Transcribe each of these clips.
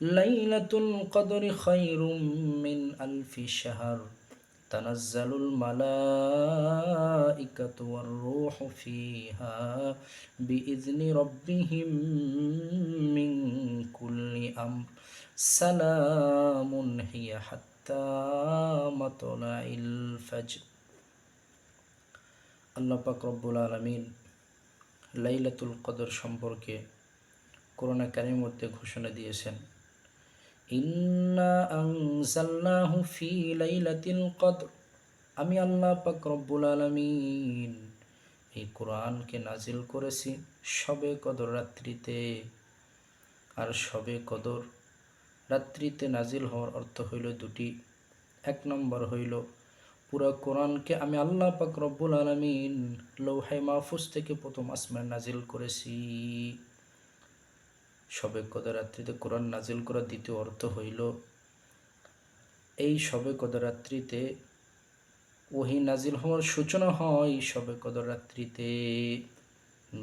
ليلة القدر خير من ألف شهر تنزل الملائكة والروح فيها بإذن ربهم من كل أمر سلام هي حتى مطلع الفجر আল্লাহ পাক রব্বুল আলমিন লাইলাতুল কদর সম্পর্কে করোনা কারির মধ্যে ঘোষণা দিয়েছেন ইন্না আনজালনাহু ফি লাইলাতিল কদর। আমি আল্লাহ পাক রব্বুল আলামিন এই কোরআনকে নাজিল করেছি সবে কদর রাত্রিতে। আর সবে কদর রাত্রিতে নাজিল হওয়ার অর্থ হইল দুটি। এক নম্বর হইল, পুরো কোরআনকে আমি আল্লাহ পাক রব্বুল আলমিন লৌহাই মাহফুজ থেকে প্রথম আসমান নাজিল করেছি। সবে কদরাত্রিতে কোরআন নাজিল করার দ্বিতীয় অর্থ হইল, এই সবে কদরাত্রিতে ওহি নাজিল হওয়ার সূচনা হয় সবে কদরাত্রিতে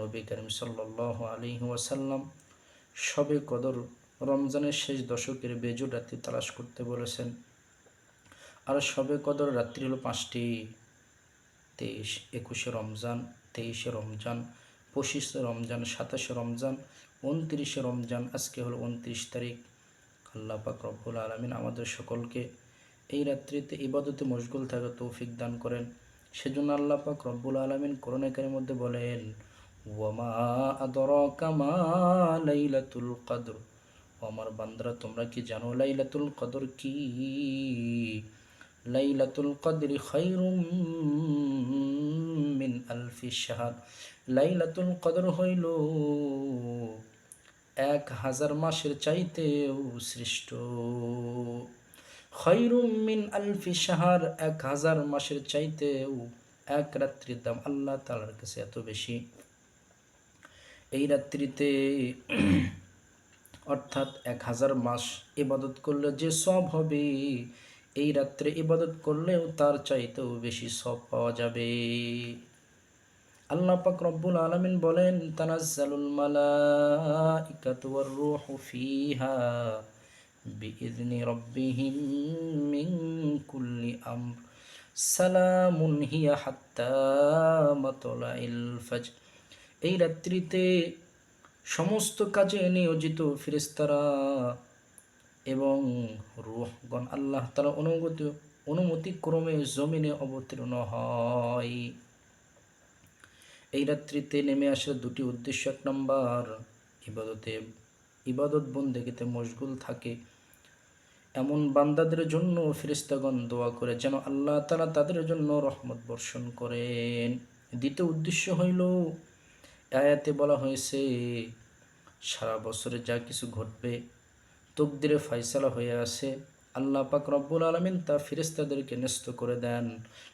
নবী করিম সাল্লাহ আলী ওয়াসাল্লাম সবে কদর রমজানের শেষ দশকের বেজুর রাত্রি তালাশ করতে বলেছেন। আর সবে কদর রাত্রি হলো পাঁচটি, তেইশ, একুশে রমজান, তেইশে রমজান, পঁচিশে রমজান, সাতাশে রমজান উনত্রিশে রমজান, আজকে হলো উনত্রিশ তারিখ। আল্লাহ পাক রব্বুল আলমিন আমাদের সকলকে এই রাত্রিতে ইবাদতে মশগুল থাকা তৌফিক দান করেন। সেজন্য আল্লাহ পাক রব্বুল আলমিন করোনাকারের মধ্যে বলেন, ওয়ামা আদর কামা লাইলাতুল কদর। আমার বান্দরা, তোমরা কি জানো লাইলাতুল কদর কি? লাইলাতুল কদরি খাইরুম মিন আলফি শাহার লাইলাতুল কদর হইল এক হাজার মাসের চাইতেও সৃষ্ট খৈরুম মিন আলফি শাহার এক হাজার মাসের চাইতেও এক রাত্রির দাম আল্লাহ তালার কাছে এত বেশি। এই রাত্রিতে অর্থাৎ এক হাজার মাস ইবাদত করলে যে সব হবে, এই রাত্রে ইবাদত করলেও তার চাইতেও বেশি সব পাওয়া যাবে। আল্লাহ পাক রব্বুল আলমিন বলেন, তানাজ্জালুল মালাইকাতু ওয়ার রূহু ফিহা বিইذনি রব্বিহিম মিন কুল্লি আমর। সালামুন হিয়া হাত্তা মাতলাইল ফাজর। এই রাত্রিতে সমস্ত কাজে নিয়োজিত ফেরেশতারা এবং রুহগণ আল্লাহ তাআলা অনুমতি অনুমতি ক্রমে জমিনে অবতীর্ণ হয়। এই রাত্রিতে নেমে আসে দুটি উদ্দেশ্য, এক নম্বর, ইবাদতে। ইবাদত বন্দেগিতে মশগুল থাকে। এমন বান্দাদের জন্য ফিরিস্তাগণ দোয়া করে যেন আল্লাহ তালা তাদের জন্য রহমত বর্ষণ করেন। দ্বিতীয় উদ্দেশ্য হইল আয়াতে বলা হয়েছে, সারা বছরে যা কিছু ঘটবে, তকদিরে ফাইসালা হয়ে আসে আল্লাহ পাক রব্বুল আলমিন তা ফিরিস্তাদেরকে ন্যস্ত করে দেন।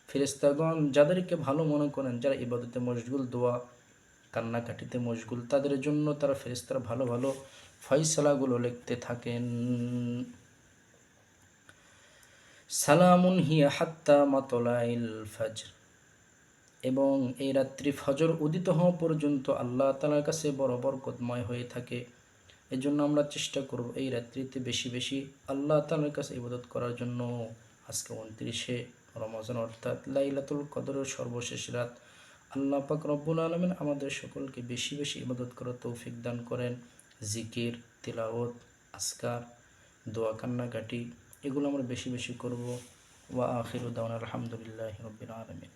ফিরিস্তাগণ যাদেরকে ভালো মনে করেন, যারা ইবাদতে মশগুল, দোয়া কান্নাকাটিতে মশগুল, তাদের জন্য তারা ফেরিস্তারা ভালো ভালো ফয়সালাগুলো লিখতে থাকেন। সালামুন হিয়া হাত্তা মাতলাইল ফজর। এবং এই রাত্রি ফজর উদিত হওয়া পর্যন্ত আল্লাহ তালার কাছে বড় বরকতময় হয়ে থাকে। এজন্য আমরা চেষ্টা করব এই রাত্রিতে বেশি বেশি আল্লাহ তালার কাছে ইবাদত করার জন্য। আজকে উনত্রিশে রমজান, অর্থাৎ লাইলাতুল কদরের সর্বশেষ রাত। আল্লাহ পাক রব্বুল আলমিন আমাদের সকলকে বেশি বেশি ইবাদত করার তৌফিক দান করেন। জিকির তিলাওত আসকার দোয়া কান্নাকাটি, এগুলো আমরা বেশি বেশি করব। ওয়া আখির উদ্দান আলহামদুলিল্লাহ রবিন আলমিন।